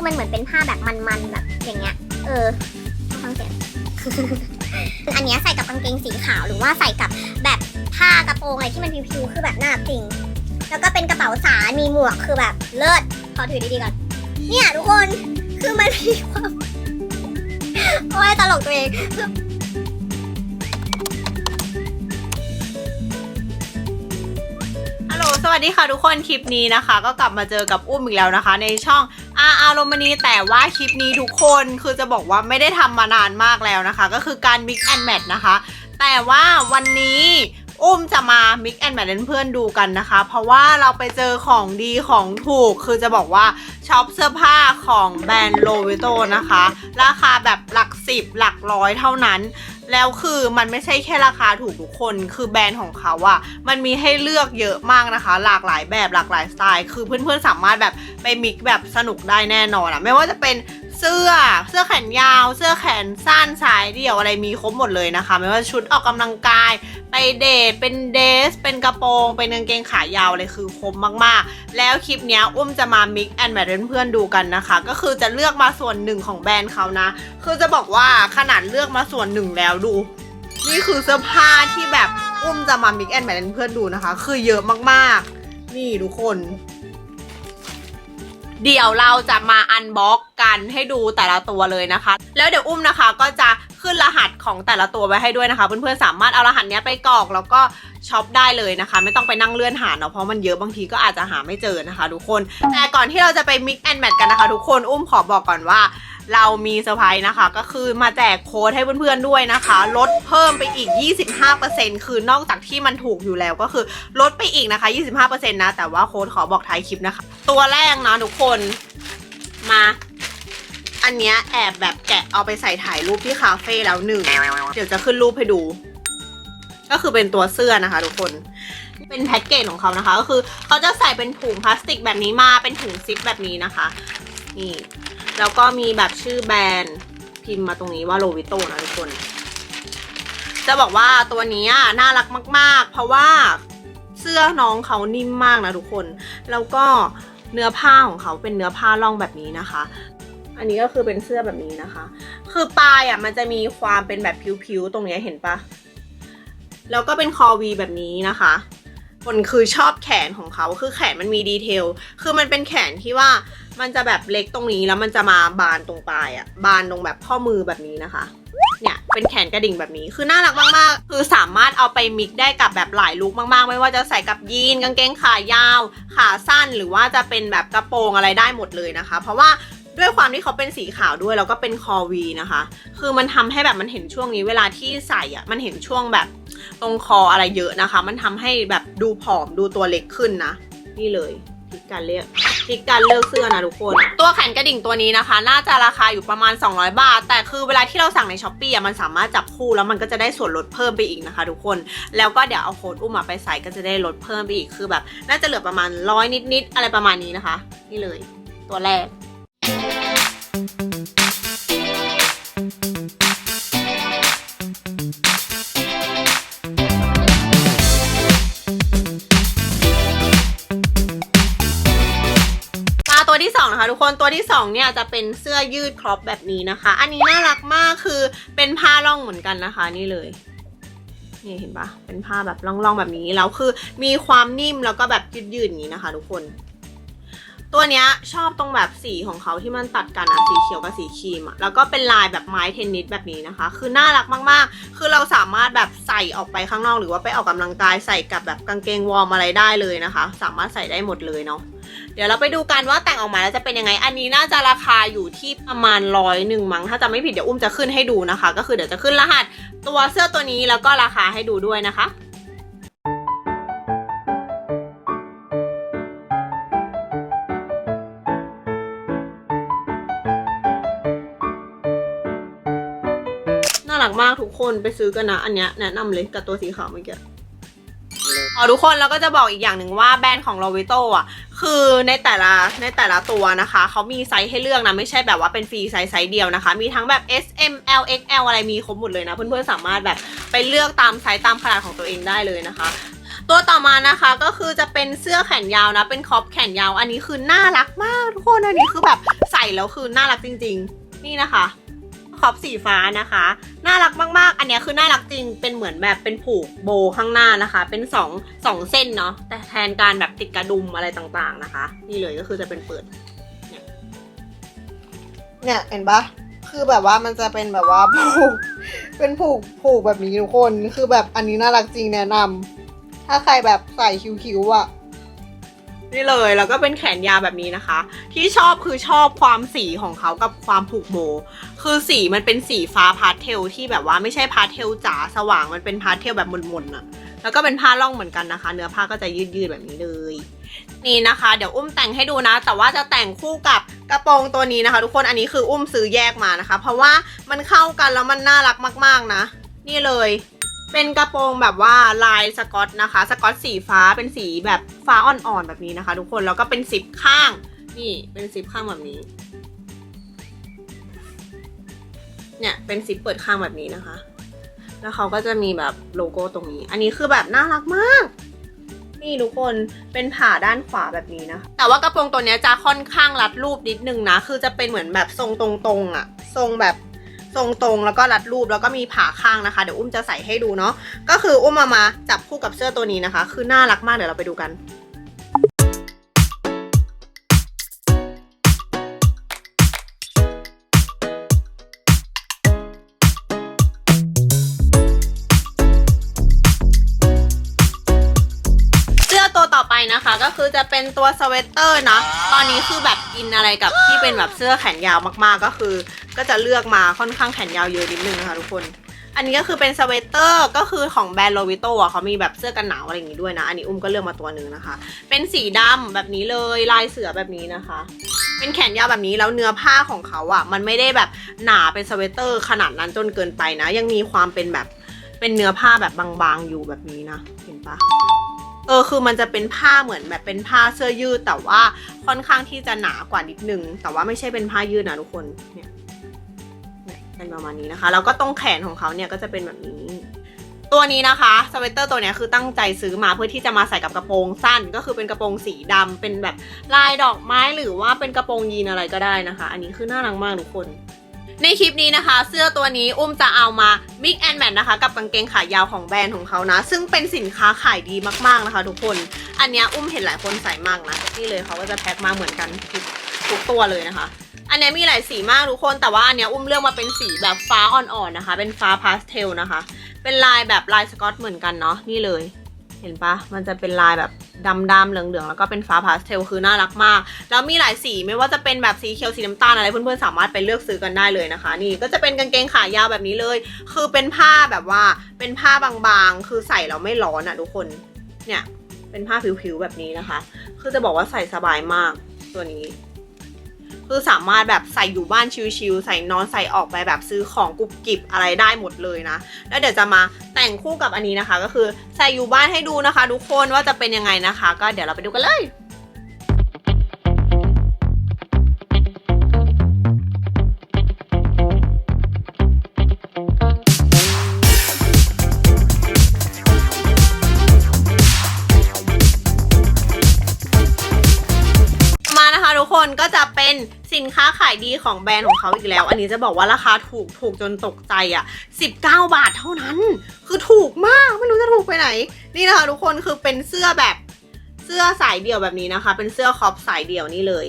คือมันเหมือนเป็นผ้าแบบมันๆแบบอย่างเงี้ย เออฟังเสียง อันเนี้ยใส่กับกางเกงสีขาวหรือว่าใส่กับแบบผ้ากระโปรงอะไรที่มันพิวๆคือแบบน่าจริง แล้วก็เป็นกระเป๋าสารมีหมวกคือแบบเลิศขอถือดีๆก่อน เนี่ยทุกคนคือมันมีความโอ้ยตลกตัวเองคือฮัลโหลสวัสดีค่ะทุกคน คลิปนี้นะคะ ก็กลับมาเจอกับอุ้มอีกแล้วนะคะ ในช่อง อาอารมณีแต่ว่าคลิปนี้ทุกคนคือจะบอกว่าไม่ได้ทำมานานมากแล้วนะคะ ก็คือการ mix and match นะคะ แต่ว่าวันนี้ อุ้มจะมา mix and match ให้เพื่อนดูกันนะคะ เพราะว่าเราไปเจอของดีของถูก คือจะบอกว่าช็อปเสื้อผ้าของแบรนด์โลเวโตนะคะ ราคาแบบหลักสิบหลักร้อยเท่านั้น แล้วคือมันไม่ใช่แค่ราคาถูกทุกคน คือแบรนด์ของเขาอะมันมีให้เลือกเยอะมากนะคะ หลากหลายแบบหลากหลายสไตล์ คือเพื่อนๆสามารถแบบไปมิกแบบสนุกได้แน่นอนอะไม่ว่าจะเป็น เสื้อ เสื้อแขนยาว เสื้อแขนสั้นสายเดี่ยวอะไรมีครบหมดเลยนะคะ ไม่ว่าชุดออกกำลังกาย ไปเดท เป็นเดส เป็นกระโปรง เป็นกางเกงขายาวเลยคือครบมากๆ แล้วคลิปนี้อุ้มจะมา mix and match ให้เพื่อนๆดูกันนะคะ ก็คือจะเลือกมาส่วนหนึ่งของแบรนด์เขานะ คือจะบอกว่าขนาดเลือกมาส่วนหนึ่งแล้วดู นี่คือเสื้อผ้าที่แบบอุ้มจะมา mix and match ให้เพื่อนดูนะคะ คือเยอะมากๆ นี่ทุกคน เดี๋ยวเราจะมาอันบ็อกกันให้ดูแต่ละตัวเลยนะคะ แล้วเดี๋ยวอุ้มนะคะก็จะขึ้นรหัสของแต่ละตัวไว้ให้ด้วยนะคะ เพื่อนๆสามารถเอารหัสนี้ไปกรอกแล้วก็ช็อปได้เลยนะคะ ไม่ต้องไปนั่งเลื่อนหาเนาะเพราะมันเยอะบางทีก็อาจจะหาไม่เจอนะคะ ทุกคน แต่ก่อนที่เราจะไปมิกแอนด์แมทกันนะคะ ทุกคนอุ้มขอบอกก่อนว่า เรามีเซอร์ไพรส์นะคะ ก็คือมาแจกโค้ดให้เพื่อนๆด้วยนะคะ ลดเพิ่มไปอีก 25%คือนอกจากที่มันถูกอยู่แล้วก็คือลดไปอีกนะคะ 25%นะ แต่ว่าโค้ดขอบอกท้ายคลิปนะคะ ตัวแรกนะทุกคนมาอันเนี้ยแอบแบบแกะเอาไปใส่ถ่ายรูปที่คาเฟ่แล้วหนึ่ง เดี๋ยวจะขึ้นรูปให้ดู ก็คือเป็นตัวเสื้อนะคะทุกคน เป็นแพ็กเกจของเขานะคะ ก็คือเขาจะใส่เป็นถุงพลาสติกแบบนี้มาเป็นถุงซิปแบบนี้นะคะ นี่ แล้วก็มีแบบชื่อแบรนด์พิมพ์มาตรงนี้ว่าโลวิโตนะทุกคน จะบอกว่าตัวนี้น่ารักมาก ๆ เพราะว่าเสื้อน้องเขานิ่มมากนะทุกคน แล้วก็เนื้อผ้าของเขาเป็นเนื้อผ้าล่องแบบนี้นะคะ อันนี้ก็คือเป็นเสื้อแบบนี้นะคะ คือปลายอะมันจะมีความเป็นแบบผิวๆตรงนี้เห็นปะแล้วก็เป็นคอวีแบบนี้นะคะ คนคือชอบแขนของเขาคือแขนมันมีดีเทล คือมันเป็นแขนที่ว่ามันจะแบบเล็กตรงนี้แล้วมันจะมาบานตรงปลายอะบานตรงแบบข้อมือแบบนี้นะคะ เนี่ยเป็นแขนกระดิ่งแบบนี้ คือน่ารักมากๆ คือสามารถเอาไปมิกได้กับแบบหลายลุคมากๆ ไม่ว่าจะใส่กับยีนกางเกงขายาว ขาสั้นหรือว่าจะเป็นแบบกระโปรงอะไรได้หมดเลยนะคะ เพราะว่าด้วยความที่เขาเป็นสีขาวด้วยแล้วก็เป็นคอวีนะคะ คือมันทำให้แบบมันเห็นช่วงนี้เวลาที่ใส่อะมันเห็นช่วงแบบ ตรงคออะไรเยอะนะคะ มันทำให้แบบดูผอมดูตัวเล็กขึ้นนะ นี่เลยทิกการเลือกทิกการเลือกเสื้อนะทุกคน ตัวแขนกระดิ่งตัวนี้นะคะ น่าจะราคาอยู่ประมาณ 200 บาท แต่คือเวลาที่เราสั่งในช้อปปี้อะมันสามารถจับคู่แล้วมันก็จะได้ส่วนลดเพิ่มไปอีกนะคะทุกคน แล้วก็เดี๋ยวเอาโค้ดอุ้มอะไปใส่ก็จะได้ลดเพิ่มไปอีกคือแบบ น่าจะเหลือประมาณร้อยนิดๆอะไรประมาณนี้นะคะ นี่เลย ตัวแรก ที่2นะคะทุกคนตัวที่2เนี่ยจะเป็นเสื้อยืดครอปแบบนี้นะคะ อันนี้น่ารักมากคือเป็นผ้าล่องเหมือนกันนะคะ นี่เลยนี่เห็นปะเป็นผ้าแบบล่องๆแบบนี้แล้วคือมีความนิ่มแล้วก็แบบยืดๆอย่างนี้นะคะ ทุกคน ตัวเนี้ยชอบตรงแบบสีของเขาที่มันตัดกันอะสีเขียวกับสีครีมอะแล้วก็เป็นลายแบบไม้เทนนิสแบบนี้นะคะ คือน่ารักมากๆ คือเราสามารถแบบใส่ออกไปข้างนอก หรือว่าไปออกกำลังกายใส่กับแบบกางเกงวอร์มอะไรได้เลยนะคะ สามารถใส่ได้หมดเลยเนาะเดี๋ยวเราไปดูกันว่าแต่งออกมาแล้วจะเป็นยังไง อันนี้น่าจะราคาอยู่ที่ประมาณร้อยหนึ่งมั้ง ถ้าจะไม่ผิดเดี๋ยวอุ้มจะขึ้นให้ดูนะคะ ก็คือเดี๋ยวจะขึ้นรหัสตัวเสื้อตัวนี้แล้วก็ราคาให้ดูด้วยนะคะ คนไปซื้อกันนะ อันเนี้ยแนะนำเลยกับตัวสีขาวเมื่อกี้อ๋อทุกคนเราก็จะบอกอีกอย่างหนึ่งว่าแบรนด์ของ l o v i t o อะ คือในแต่ละในแต่ละตัวนะคะ เขามีไซส์ให้เลือกนะ ไม่ใช่แบบว่าเป็นฟรีไซส์ไซส์เดียวนะคะ มีทั้งแบบ S M L X L อะไรมีครบหมดเลยนะ เพื่อนๆสามารถแบบไปเลือกตามไซส์ตามขนาดของตัวเองได้เลยนะคะตัวต่อมานะคะก็คือจะเป็นเสื้อแขนยาวนะ เป็นคอปแขนยาว อันนี้คือน่ารักมากทุกคนอันนี้คือแบบใส่แล้วคือน่ารักจริง ๆ นี่นะคะ ครอปสีฟ้านะคะ น่ารักมากๆ อันเนี้ยคือน่ารักจริง เป็นเหมือนแบบเป็นผูกโบข้างหน้านะคะ เป็นสองสองเส้นเนาะ แต่แทนการแบบติดกระดุมอะไรต่างๆนะคะ นี่เลยก็คือจะเป็นเปิด เนี่ยเห็นปะคือแบบว่ามันจะเป็นแบบว่าผูก เป็นผูกผูกแบบนี้ทุกคน คือแบบอันนี้น่ารักจริงแนะนำถ้าใครแบบใส่คิ้วๆอะนี่เลยแล้วก็เป็นแขนยาวแบบนี้นะคะ ที่ชอบคือชอบความสีของเขากับความผูกโบ คือสีมันเป็นสีฟ้าพาสเทลที่แบบว่าไม่ใช่พาสเทลจ๋าสว่างมันเป็นพาสเทลแบบมนๆอะแล้วก็เป็นผ้าล่องเหมือนกันนะคะ เนื้อผ้าก็จะยืดๆแบบนี้เลย นี่นะคะ เดี๋ยวอุ้มแต่งให้ดูนะ แต่ว่าจะแต่งคู่กับกระโปรงตัวนี้นะคะ ทุกคนอันนี้คืออุ้มซื้อแยกมานะคะ เพราะว่ามันเข้ากันแล้วมันน่ารักมาก ๆนะ นี่เลย เป็นกระโปรงแบบว่าลายสกอตนะคะ สกอตสีฟ้าเป็นสีแบบฟ้าอ่อนๆแบบนี้นะคะ ทุกคนแล้วก็เป็นสิบข้าง นี่เป็นสิบข้างแบบนี้ เนี่ยเป็นซิปเปิดข้างแบบนี้นะคะ แล้วเขาก็จะมีแบบโลโก้ตรงนี้ อันนี้คือแบบน่ารักมาก นี่ทุกคนเป็นผ่าด้านขวาแบบนี้นะคะ แต่ว่ากระโปรงตัวนี้จะค่อนข้างรัดรูปนิดนึงนะ คือจะเป็นเหมือนแบบทรงตรงๆอะทรงแบบทรงตรงแล้วก็รัดรูปแล้วก็มีผ่าข้างนะคะ เดี๋ยวอุ้มจะใส่ให้ดูเนาะ ก็คืออุ้มเอามาจับคู่กับเสื้อตัวนี้นะคะ คือน่ารักมากเดี๋ยวเราไปดูกัน ก็คือจะเป็นตัวสเวตเตอร์นะตอนนี้คือแบบอินอะไรกับที่เป็นแบบเสื้อแขนยาวมากๆก็คือ ก็จะเลือกมาค่อนข้างแขนยาวเยอะนิดนึงนะคะทุกคน อันนี้ก็คือเป็นสเวตเตอร์ก็คือของแบรนด์โลวิโตอะเขามีแบบเสื้อกันหนาวอะไรอย่างงี้ด้วยนะ อันนี้อุ้มก็เลือกมาตัวหนึ่งนะคะ เป็นสีดำแบบนี้เลยลายเสือแบบนี้นะคะ เป็นแขนยาวแบบนี้แล้วเนื้อผ้าของเขาอะ มันไม่ได้แบบหนาเป็นสเวตเตอร์ขนาดนั้นจนเกินไปนะ ยังมีความเป็นแบบเป็นเนื้อผ้าแบบบางๆอยู่แบบนี้นะ เห็นปะ เออคือมันจะเป็นผ้าเหมือนแบบเป็นผ้าเสื้อยืด แต่ว่าค่อนข้างที่จะหนากว่านิดนึง แต่ว่าไม่ใช่เป็นผ้ายืดนะทุกคนเนี่ยเป็นประมาณนี้นะคะแล้วก็ตรงแขนของเขาเนี่ยก็จะเป็นแบบนี้ตัวนี้นะคะสเวตเตอร์ตัวเนี้ยคือตั้งใจซื้อมาเพื่อที่จะมาใส่กับกระโปรงสั้น ก็คือเป็นกระโปรงสีดำเป็นแบบลายดอกไม้หรือว่าเป็นกระโปรงยีนอะไรก็ได้นะคะ อันนี้คือน่ารักมากทุกคน ในคลิปนี้นะคะ เสื้อตัวนี้อุ้มจะเอามา mix and match นะคะ กับกางเกงขายาวของแบรนด์ของเขานะ ซึ่งเป็นสินค้าขายดีมากๆนะคะ ทุกคน อันนี้อุ้มเห็นหลายคนใส่มากนะนี่เลยเขาก็จะแพ็คมาเหมือนกันทุกทุกตัวเลยนะคะ อันนี้มีหลายสีมากทุกคน แต่ว่าอันนี้อุ้มเลือกมาเป็นสีแบบฟ้าอ่อนๆนะคะ เป็นฟ้าพาสเทลนะคะ เป็นลายแบบลายสกอตเหมือนกันเนาะ นี่เลย เห็นปะมันจะเป็นลายแบบ ดำดำเหลืองเหลืองแล้วก็เป็นฟ้าพาสเทลคือน่ารักมาก แล้วมีหลายสีไม่ว่าจะเป็นแบบสีเขียวสีน้ำตาลอะไรเพื่อนๆสามารถไปเลือกซื้อกันได้เลยนะคะ นี่ก็จะเป็นกางเกงขายาวแบบนี้เลย คือเป็นผ้าแบบว่าเป็นผ้าบางๆ คือใส่แล้วไม่ร้อนอะทุกคนเนี่ยเป็นผ้าผิวๆแบบนี้นะคะ คือจะบอกว่าใส่สบายมากตัวนี้ คือสามารถแบบใส่อยู่บ้านชิลๆใส่นอนใส่ออกไปแบบซื้อของกรุบกิบอะไรได้หมดเลยนะ แล้วเดี๋ยวจะมาแต่งคู่กับอันนี้นะคะ ก็คือใส่อยู่บ้านให้ดูนะคะ ทุกคนว่าจะเป็นยังไงนะคะ ก็เดี๋ยวเราไปดูกันเลย คนก็จะเป็นสินค้าขายดีของแบรนด์ของเขาอีกแล้ว อันนี้จะบอกว่าราคาถูกถูกจนตกใจอะ่ะ 19 บาทเท่านั้น คือถูกมากไม่รู้จะถูกไปไหน นี่นะคะทุกคนคือเป็นเสื้อแบบเสื้อสายเดี่ยวแบบนี้นะคะ เป็นเสื้อคอปสายเดี่ยวนี่เลย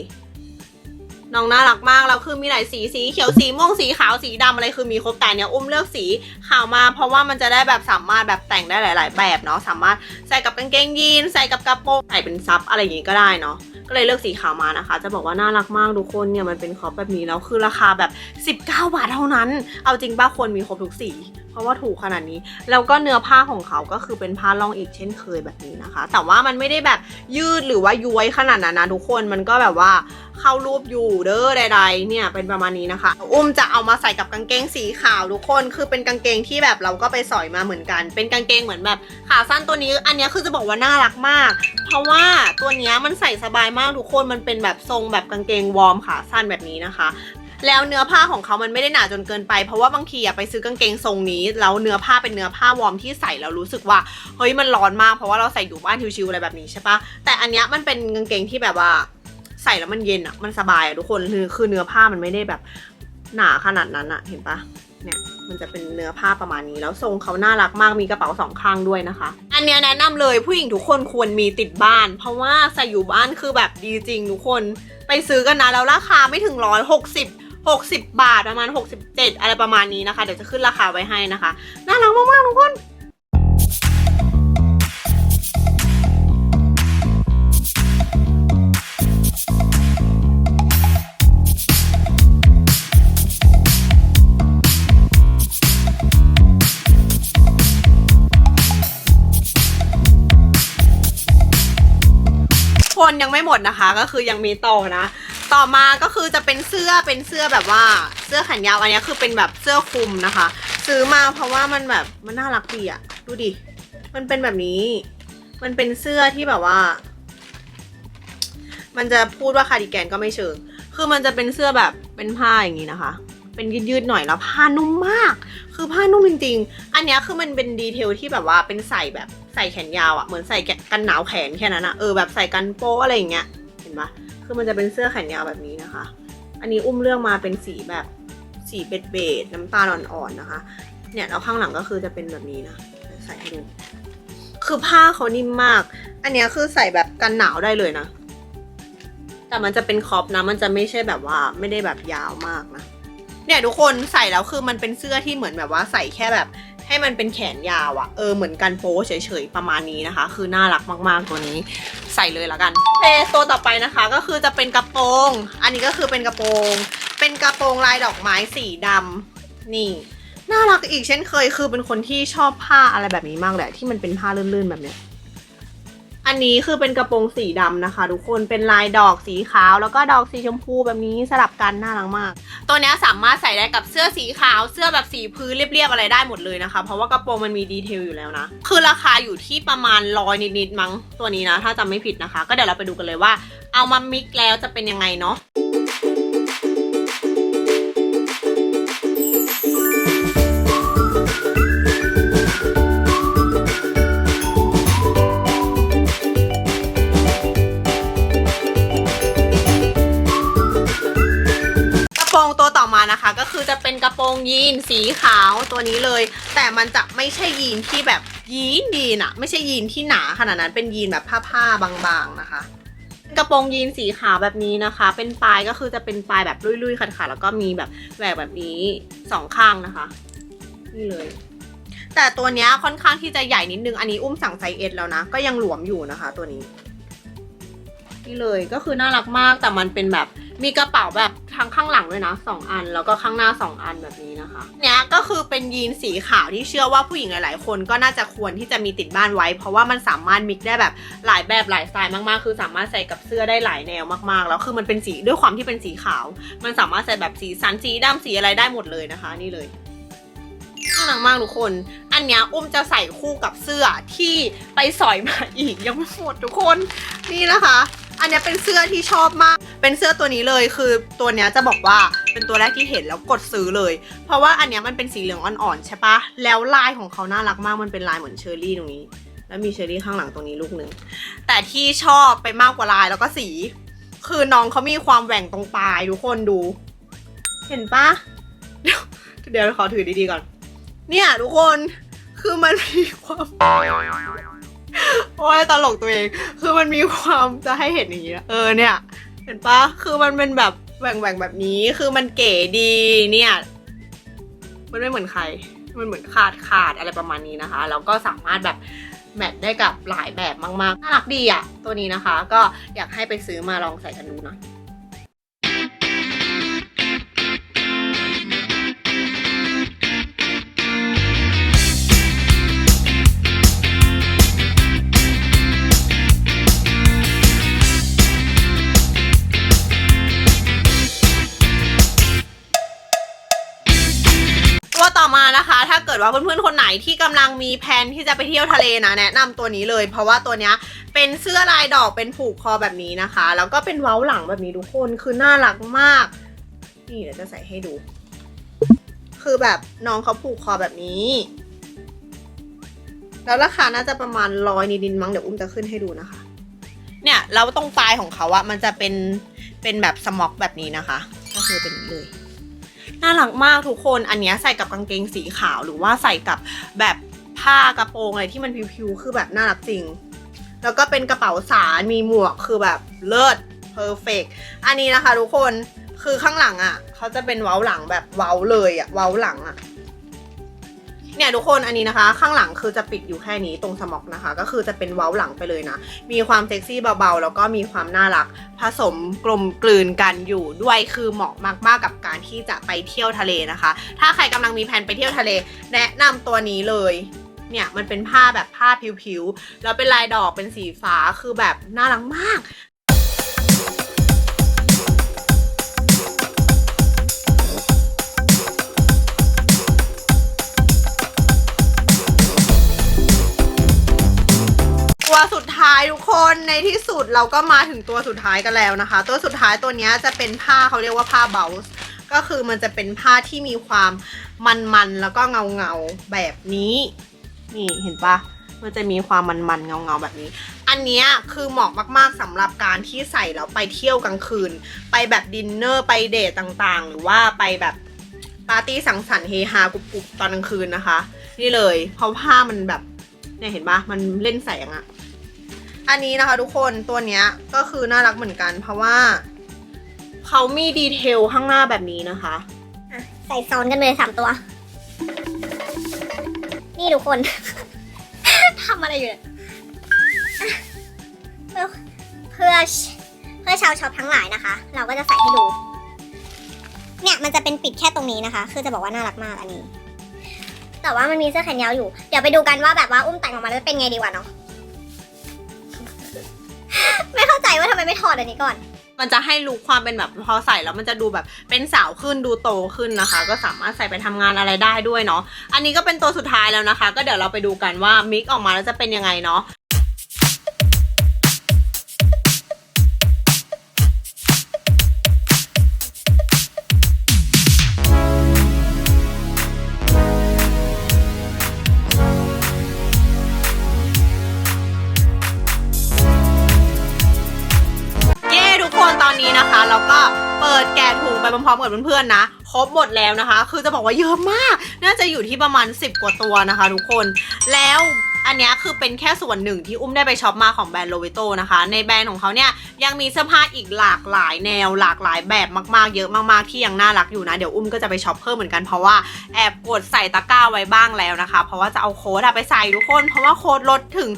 น้องน่ารักมากแล้วคือมีหลายสีสีเขียวสีม่วงสีขาวสีดำอะไรคือมีครบแต่เนี้ยอุ้มเลือกสีขาวมา เพราะว่ามันจะได้แบบสามารถแบบแต่งได้หลาย ๆ แบบเนาะสามารถใส่กับกางเกงยีนใส่กับกระโปรงใส่เป็นซับอะไรอย่างงี้ก็ได้เนาะก็เลยเลือกสีขาวมานะคะ จะบอกว่าน่ารักมากทุกคนเนี่ยมันเป็นครอปแบบนี้แล้วคือราคาแบบ 19 บาทเท่านั้น เอาจริงป้าควรมีครบทุกสี เพราะว่าถูกขนาดนี้ แล้วก็เนื้อผ้าของเขาก็คือเป็นผ้าล่องอีกเช่นเคยแบบนี้นะคะ แต่ว่ามันไม่ได้แบบยืดหรือว่าย้วยขนาดนั้นนะทุกคนมันก็แบบว่าเข้ารูปอยู่เด้อใดๆเนี่ยเป็นประมาณนี้นะคะ อุ้มจะเอามาใส่กับกางเกงสีขาวทุกคนคือเป็นกางเกงที่แบบเราก็ไปสอยมาเหมือนกัน เป็นกางเกงเหมือนแบบขาสั้นตัวนี้ อันนี้คือจะบอกว่าน่ารักมาก เพราะว่าตัวนี้มันใส่สบายมากทุกคนมันเป็นแบบทรงแบบกางเกงวอร์มขาสั้นแบบนี้นะคะ แล้วเนื้อผ้าของเขามันไม่ได้หนาจนเกินไป เพราะว่าบางทีอะไปซื้อกางเกงทรงนี้ แล้วเนื้อผ้าเป็นเนื้อผ้าวอร์มที่ใส่แล้วรู้สึกว่าเฮ้ยมันร้อนมากเพราะว่าเราใส่อยู่บ้านชิวๆอะไรแบบนี้ใช่ปะแต่อันเนี้ยมันเป็นกางเกงที่แบบว่าใส่แล้วมันเย็นอะมันสบายอะทุกคนคือคือเนื้อผ้ามันไม่ได้แบบหนาขนาดนั้นอะเห็นปะเนี่ยมันจะเป็นเนื้อผ้าประมาณนี้ แล้วทรงเขาน่ารักมากมีกระเป๋าสองข้างด้วยนะคะ อันเนี้ยแนะนำเลยผู้หญิงทุกคนควรมีติดบ้าน เพราะว่าใส่อยู่บ้านคือแบบดีจริงทุกคนไปซื้อกันนะแล้วราคาไม่ถึงร้อยหกสิบ หกสิบบาทประมาณหกสิบเจ็ดอะไรประมาณนี้นะคะ เดี๋ยวจะขึ้นราคาไว้ให้นะคะ น่ารักมากๆทุกคนคนยังไม่หมดนะคะก็คือยังมีต่อนะ ต่อมาก็คือจะเป็นเสื้อเป็นเสื้อแบบว่าเสื้อแขนยาวอันนี้คือเป็นแบบเสื้อคลุมนะคะ ซื้อมาเพราะว่ามันแบบมันน่ารักดีอะดูดิมันเป็นแบบนี้ มันเป็นเสื้อที่แบบว่า มันจะพูดว่าคาร์ดิแกนก็ไม่เชิง คือมันจะเป็นเสื้อแบบเป็นผ้าอย่างนี้นะคะ เป็นยืดๆหน่อยแล้วผ้านุ่มมาก คือผ้านุ่มจริงๆ อันนี้คือมันเป็นดีเทลที่แบบว่าเป็นใส่แบบใส่แขนยาวอะ่ะ เหมือนใส่แกกันหนาวแขนแค่นั้นอะเออแบบใส่กันโป้อะไรอย่างเงี้ย เห็นปะ คือมันจะเป็นเสื้อแขนยาวแบบนี้นะคะ อันนี้อุ้มเลือกมาเป็นสีแบบสีเบจเบจน้ำตาลอ่อนๆนะคะ เนี่ยแล้วข้างหลังก็คือจะเป็นแบบนี้นะ ใส่ให้ดู คือผ้าเขานิ่มมาก อันเนี้ยคือใส่แบบกันหนาวได้เลยนะ แต่มันจะเป็นคอปนะ มันจะไม่ใช่แบบว่าไม่ได้แบบยาวมากนะ เนี่ยทุกคนใส่แล้วคือมันเป็นเสื้อที่เหมือนแบบว่าใส่แค่แบบ ให้มันเป็นแขนยาวอะเออเหมือนกันโป๊เฉยๆประมาณนี้นะคะ คือน่ารักมากๆตัวนี้ใส่เลยละกันเอตัวต่อไปนะคะก็คือจะเป็นกระโปรง อันนี้ก็คือเป็นกระโปรง เป็นกระโปรงลายดอกไม้สีดำนี่น่ารักอีกเช่นเคยคือเป็นคนที่ชอบผ้าอะไรแบบนี้มากแหละที่มันเป็นผ้าลื่นๆแบบเนี้ย อันนี้คือเป็นกระโปรงสีดำนะคะ ทุกคนเป็นลายดอกสีขาว แล้วก็ดอกสีชมพูแบบนี้สลับกันน่ารักมาก ตัวนี้สามารถใส่ได้กับเสื้อสีขาว เสื้อแบบสีพื้นเรียบๆอะไรได้หมดเลยนะคะ เพราะว่ากระโปรงมันมีดีเทลอยู่แล้วนะ คือราคาอยู่ที่ประมาณร้อยนิดๆมั้งตัวนี้นะ ถ้าจำไม่ผิดนะคะ ก็เดี๋ยวเราไปดูกันเลยว่า เอามามิกแล้วจะเป็นยังไงเนาะ ยีนสีขาวตัวนี้เลย แต่มันจะไม่ใช่ยีนที่แบบยีนยีนอะไม่ใช่ยีนที่หนาขนาดนั้นเป็นยีนแบบผ้าๆบางๆนะคะกระโปรงยีนสีขาวแบบนี้นะคะ เป็นปลายก็คือจะเป็นปลายแบบลุยๆขาดๆแล้วก็มีแบบแหวกแบบนี้สองข้างนะคะ นี่เลย แต่ตัวนี้ค่อนข้างที่จะใหญ่นิดนึง อันนี้อุ้มสั่งไซส์เอสแล้วนะ ก็ยังหลวมอยู่นะคะ ตัวนี้ นี่เลยก็คือน่ารักมากแต่มันเป็นแบบ มีกระเป๋าแบบทั้งข้างหลังด้วยนะสองอัน แล้วก็ข้างหน้าสองอันแบบนี้นะคะ เนี้ยก็คือเป็นยีนสีขาวที่เชื่อว่าผู้หญิงหลาย ๆ คนก็น่าจะควรที่จะมีติดบ้านไว้ เพราะว่ามันสามารถมิกได้แบบหลายแบบหลายสไตล์มาก ๆ คือสามารถใส่กับเสื้อได้หลายแนวมาก ๆ แล้วคือมันเป็นสีด้วยความที่เป็นสีขาว มันสามารถใส่แบบสีสันสีดำสีอะไรได้หมดเลยนะคะ นี่เลยน่ารักมากทุกคน อันเนี้ยอุ้มจะใส่คู่กับเสื้อที่ไปสอยมาอีกยังไม่หมดทุกคน นี่นะคะ อันเนี้ยเป็นเสื้อที่ชอบมาก เป็นเสื้อตัวนี้เลยคือตัวเนี้ยจะบอกว่าเป็นตัวแรกที่เห็นแล้วกดซื้อเลย เพราะว่าอันเนี้ยมันเป็นสีเหลืองอ่อนๆใช่ปะแล้วลายของเขาน่ารักมากมันเป็นลายเหมือนเชอร์รี่ตรงนี้ แล้วมีเชอร์รี่ข้างหลังตรงนี้ลูกหนึ่งแต่ที่ชอบไปมากกว่าลายแล้วก็สี คือน้องเขามีความแหว่งตรงปลายทุกคนดู เห็นปะเดี๋ยวเดี๋ยวขอถือดีๆก่อน เนี่ยทุกคนคือมันมีความ โอ้ยตลกตัวเอง คือมันมีความจะให้เห็นอย่างนี้นะเออเนี่ย เห็นปะคือมันเป็นแบบแหว่งแหว่งๆแบบนี้ คือมันเก๋ดีเนี่ย มันไม่เหมือนใคร มันเหมือนขาดขาดอะไรประมาณนี้นะคะ แล้วก็สามารถแบบแมทได้กับหลายแบบมากๆ น่ารักดีอะตัวนี้นะคะ ก็อยากให้ไปซื้อมาลองใส่กันดูหน่อย ว่าเพื่อนๆคนไหนที่กำลังมีแผนที่จะไปเที่ยวทะเลนะแนะนำตัวนี้เลย เพราะว่าตัวเนี้ยเป็นเสื้อลายดอกเป็นผูกคอแบบนี้นะคะ แล้วก็เป็นเว้าหลังแบบนี้ทุกคนคือน่ารักมาก นี่เดี๋ยวจะใส่ให้ดู คือแบบน้องเขาผูกคอแบบนี้ แล้วราคาน่าจะประมาณร้อยนิดๆมั้งเดี๋ยวอุ้มจะขึ้นให้ดูนะคะ เนี่ยแล้วตรงปลายของเขาอะมันจะเป็นเป็นแบบสม็อกแบบนี้นะคะ ก็คือเป็นนี้เลย น่ารักมากทุกคนอันนี้ใส่กับกางเกงสีขาวหรือว่าใส่กับแบบผ้ากระโปรงอะไรที่มันพิวๆคือแบบน่ารักจริง แล้วก็เป็นกระเป๋าสารมีหมวกคือแบบเลิศเพอร์เฟกอันนี้นะคะทุกคนคือข้างหลังอะ่ะเขาจะเป็นเว้าหลังแบบเว้าเลยอะ่ะเว้าหลังอะ่ะ เนี่ยทุกคนอันนี้นะคะ ข้างหลังคือจะปิดอยู่แค่นี้ตรงสมอกนะคะ ก็คือจะเป็นเว้าหลังไปเลยนะ มีความเซ็กซี่เบาๆ แล้วก็มีความน่ารัก ผสมกลมกลืนกันอยู่ด้วยคือเหมาะมากๆกับการที่จะไปเที่ยวทะเลนะคะ ถ้าใครกำลังมีแผนไปเที่ยวทะเล แนะนำตัวนี้เลยเนี่ยมันเป็นผ้าแบบผ้าผิวๆ แล้วเป็นลายดอกเป็นสีฟ้าคือแบบน่ารักมาก ตัวสุดท้ายทุกคนในที่สุดเราก็มาถึงตัวสุดท้ายกันแล้วนะคะ ตัวสุดท้ายตัวนี้จะเป็นผ้าเขาเรียกว่าผ้าเบลส์ก็คือมันจะเป็นผ้าที่มีความมันๆแล้วก็เงาๆแบบนี้นี่เห็นปะมันจะมีความมันๆเงาๆแบบนี้ อันนี้คือเหมาะมากๆสำหรับการที่ใส่แล้วไปเที่ยวกลางคืน ไปแบบดินเนอร์ไปเดทต่างๆ หรือว่าไปแบบปาร์ตี้สังสรรค์เฮฮากรุบๆตอนกลางคืนนะคะ นี่เลยเพราะผ้ามันแบบเนี่ยเห็นปะมันเล่นแสงอะ อันนี้นะคะทุกคนตัวเนี้ยก็คือน่ารักเหมือนกัน เพราะว่าเขามีดีเทลข้างหน้าแบบนี้นะคะ อะใส่ซ้อนกันเลยสามตัว นี่ทุกคน ทำอะไรอยู่เนี่ยอะเพื่อเพื่อเพื่อชาวช็อปทั้งหลายนะคะ เราก็จะใส่ให้ดู เนี่ยมันจะเป็นปิดแค่ตรงนี้นะคะ คือจะบอกว่าน่ารักมากอันนี้ แต่ว่ามันมีเสื้อแขนยาวอยู่ เดี๋ยวไปดูกันว่าแบบว่าอุ้มแต่งออกมาแล้วจะเป็นไงดีกว่าเนาะ ไมไม่ถอดอันนี้ก่อน มันจะให้ลุคความเป็นแบบพอใส่แล้วมันจะดูแบบเป็นสาวขึ้นดูโตขึ้นนะคะ ก็สามารถใส่ไปทำงานอะไรได้ด้วยเนาะอันนี้ก็เป็นตัวสุดท้ายแล้วนะคะ ก็เดี๋ยวเราไปดูกันว่ามิกออกมาแล้วจะเป็นยังไงเนาะ แล้วก็เปิดแกะถุงไปพร้อมๆกับเพื่อนๆนะ ครบหมดแล้วนะคะ คือจะบอกว่าเยอะมาก น่าจะอยู่ที่ประมาณ 10 กว่าตัวนะคะ ทุกคน แล้ว อันนี้คือเป็นแค่ส่วนหนึ่งที่อุ้มได้ไปช็อปมาของแบรนด์โลเวโตนะคะ ในแบรนด์ของเขาเนี่ยยังมีเสื้อผ้าอีกหลากหลายแนวหลากหลายแบบมากๆ เยอะมากๆที่ยังน่ารักอยู่นะ เดี๋ยวอุ้มก็จะไปช็อปเพิ่มเหมือนกันเพราะว่าแอบกดใส่ตะกร้าไว้บ้างแล้วนะคะ เพราะว่าจะเอาโค้ดไปใส่ทุกคน เพราะว่าโค้ดลดถึง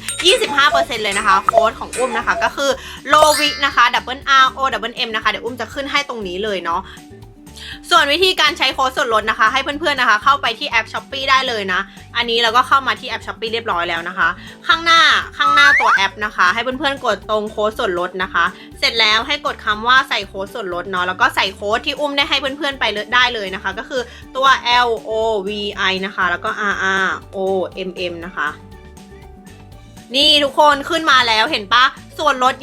25%เลยนะคะ โค้ดของอุ้มนะคะก็คือโลวินะคะ double R O double M นะคะเดี๋ยวอุ้มจะขึ้นให้ตรงนี้เลยเนาะ ส่วนวิธีการใช้โค้ดส่วนลดนะคะ ให้เพื่อนๆนะคะ เข้าไปที่แอป s h อ p e e ได้เลยนะ อันนี้เราก็เข้ามาที่แอป s h อ p e e เรียบร้อยแล้วนะคะ ข้างหน้าข้างหน้าตัวแอปนะคะ ให้เพื่อนๆกดตรงโค้ดส่วนลดนะคะ เสร็จแล้วให้กดคำว่าใส่โค้ดส่วนลดเนาะแล้วก็ใส่โค้ดที่อุ้มได้ให้เพื่อนๆไปได้เลยนะคะ ก็คือตัว L O V I นะคะ แล้วก็ R R O M M นะคะ นี่ทุกคนขึ้นมาแล้วเห็นปะส่วนลด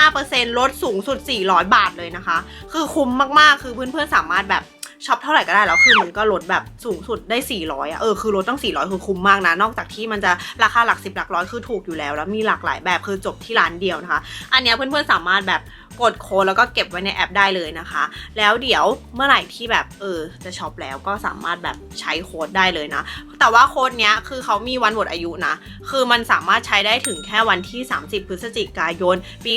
25%ลดสูงสุด 400 บาทเลยนะคะ คือคุ้มมากๆ คือเพื่อนๆ สามารถแบบช็อปเท่าไหร่ก็ได้แล้ว คือมันก็ลดแบบสูงสุดได้ 400อะเออคือลดตั้ง 400 คือคุ้มมากนะ นอกจากที่มันจะราคาหลักสิบหลักร้อยคือถูกอยู่แล้ว แล้วมีหลากหลายแบบคือจบที่ร้านเดียวนะคะ อันเนี้ยเพื่อนๆ สามารถแบบ กดโค้ดแล้วก็เก็บไว้ในแอปได้เลยนะคะ แล้วเดี๋ยวเมื่อไหร่ที่แบบเออจะช็อปแล้วก็สามารถแบบใช้โค้ดได้เลยนะ แต่ว่าโค้ดเนี้ยคือเขามีวันหมดอายุนะ คือมันสามารถใช้ได้ถึงแค่วันที่ 30 พฤศจิกายน ปี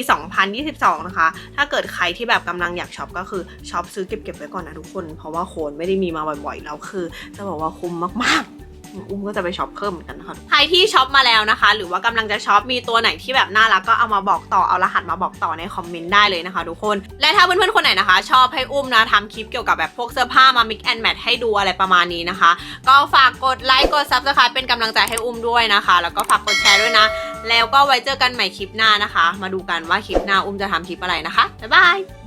2022 นะคะ ถ้าเกิดใครที่แบบกำลังอยากช็อปก็คือช็อปซื้อเก็บๆไว้ก่อนนะทุกคน เพราะว่าโค้ดไม่ได้มีมาบ่อยๆแล้วคือจะบอกว่าคุ้มมากๆ อุ้มก็จะไปช็อปเพิ่มเหมือนกันนะคะใครที่ช็อปมาแล้วนะคะ หรือว่ากำลังจะช็อปมีตัวไหนที่แบบน่ารักก็เอามาบอกต่อเอารหัสมาบอกต่อในคอมเมนต์ได้เลยนะคะทุกคน และถ้าเพื่อนๆคนไหนนะคะ ชอบให้อุ้มนะทำคลิปเกี่ยวกับแบบพวกเสื้อผ้ามา mix and match ให้ดูอะไรประมาณนี้นะคะ ก็ฝากกดไลค์กด subscribe เป็นกำลังใจให้อุ้มด้วยนะคะ แล้วก็ฝากกดแชร์ด้วยนะ แล้วก็ไว้เจอกันใหม่คลิปหน้านะคะ มาดูกันว่าคลิปหน้าอุ้มจะทำคลิปอะไรนะคะบ๊ายบาย